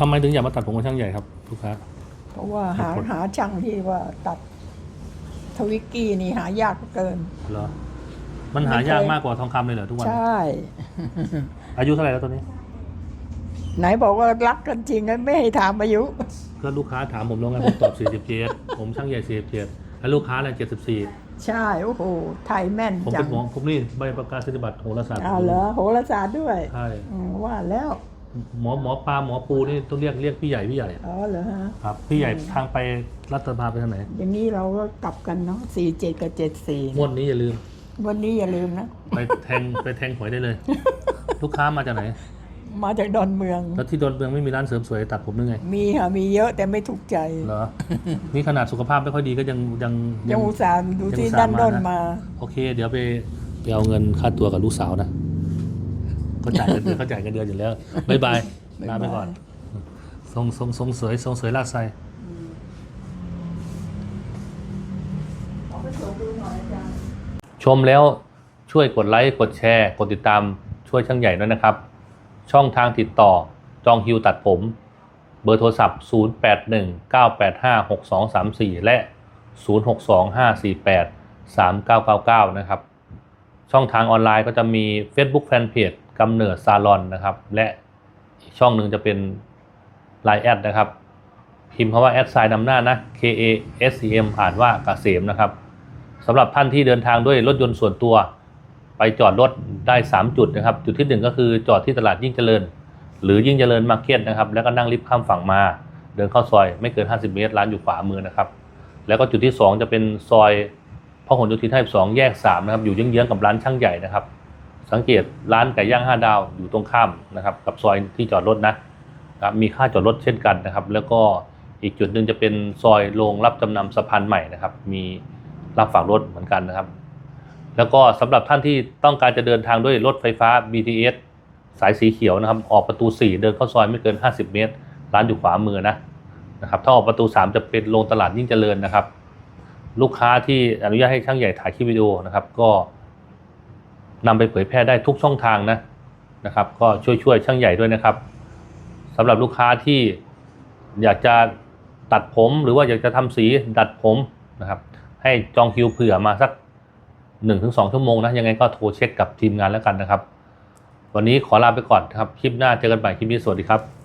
ทำไมถึงอยากมาตัดผมกับช่างใหญ่ครับลูกค้า เพราะว่าหาเหตุผลหาช่างที่ว่าตัดทวิกกี้นี่หายากเกิน เหรอ มันหายากมากกว่าทองคำเลยเหรอทุกวัน ใช่ อายุเท่าไหร่แล้วตอนนี้ ไหนบอกว่ารักกันจริงกันไม่ให้ถามอายุก็ลูกค้าถามผมแล้วไงผมตอบ47ผมช่างใหญ่47แล้วลูกค้าเนี่ย74 ใช่ โอ้โหไทยแม่นผมจัเป็งนหมอผมนี่ใบประกาศนียบัตรโหราศาสตร์อ้าวเหรอโหราศาสตร์ด้วย ใช่อืมว่าแล้ว หมอหมอปลาหมอปูนี่ต้องเรียกเรียกพี่ใหญ่พี่ใหญ่อ๋อเหรอฮะครับพี่ใหญ่ทางไปรัฐสภาไปทางไหนอย่างนี้เราก็กลับกันเนาะสี่เจ็ดกับเจ็ดสี่งวดนี้อย่าลืม วันนี้อย่าลืมนะ ไปแทงไปแทงหวยได้เลย ลูกค้ามาจากไหน มาจากดอนเมือง แล้วที่ดอนเมืองไม่มีร้านเสริมสวยตัดผมหรือไง มีค่ะมีเยอะแต่ไม่ถูกใจเหรอนี่ขนาดสุขภาพไม่ค่อยดีก็ยังยังยังอุตส่าห์ดูยังที่อุตส่ด้านด้นะมา โอเค เดี๋ยวไปไปเอาเงินค่าตัวกับลูกสาวนะ เขาจ่ายเงินเดือนเขาจ่ายเงินเดือนอยู่แล้วบายบายลาไปก่อนทรงทรงทรงสวยทรงสวยลาดไซชมแล้วช่วยกดไลค์ กดแชร์ กดติดตามช่วยช่างใหญ่ด้วยนะครับ ช่องทางติดต่อจองฮิวตัดผม เบอร์โทรศัพท์ 0819856234 และ 0625483999 นะครับ ช่องทางออนไลน์ก็จะมี Facebook Fanpage กำเนิดซาลอนนะครับ และอีกช่องหนึ่งจะเป็น Line แอดนะครับ พิมพ์คำว่าแอดไซน์นำหน้านะ K A S E M อ่านว่ากเกษมนะครับสำหรับท่านที่เดินทางด้วยรถยนต์ส่วนตัว ไปจอดรถได้ 3 จุดนะครับ จุดที่ 1 ก็คือจอดที่ตลาดยิ่งเจริญ หรือยิ่งเจริญมาร์เก็ตนะครับ แล้วก็นั่งลิฟต์ข้ามฝั่งมา เดินเข้าซอยไม่เกิน 50 เมตร ร้านอยู่ขวามือนะครับ แล้วก็จุดที่ 2 จะเป็นซอยพหลโยธิน52แยก3นะครับ อยู่เยื้องๆกับร้านช่างใหญ่นะครับ สังเกตร้านไก่ย่าง5ดาวอยู่ตรงข้ามนะครับ กับซอยที่จอดรถนะครับมีค่าจอดรถเช่นกันนะครับ แล้วก็อีกจุดหนึ่งจะเป็นซอยโรงรับจำนำสะพานใหม่นะครับ มีรับฝากรถเหมือนกันนะครับ แล้วก็สำหรับท่านที่ต้องการจะเดินทางด้วยรถไฟฟ้า BTS สายสีเขียวนะครับ ออกประตู 4 เดินเข้าซอยไม่เกิน 50 เมตร ร้านอยู่ขวามือนะนะครับถ้าออกประตู 3 จะเป็นโรงตลาดยิ่งเจริญนะครับ ลูกค้าที่อนุญาตให้ช่างใหญ่ถ่ายคลิปวิดีโอนะครับ ก็ นำไปเผยแพร่ได้ทุกช่องทางนะนะครับ ก็ช่วยช่วยช่างใหญ่ด้วยนะครับสำหรับลูกค้าที่อยากจะตัดผมหรือว่าอยากจะทำสีดัดผมนะครับ ให้จองคิวเผื่อมาสัก 1-2 ชั่วโมงนะยังไงก็โทรเช็คกับทีมงานแล้วกันนะครับ วันนี้ขอลาไปก่อนครับ คลิปหน้าเจอกันใหม่คลิปนี้สวัสดีครับ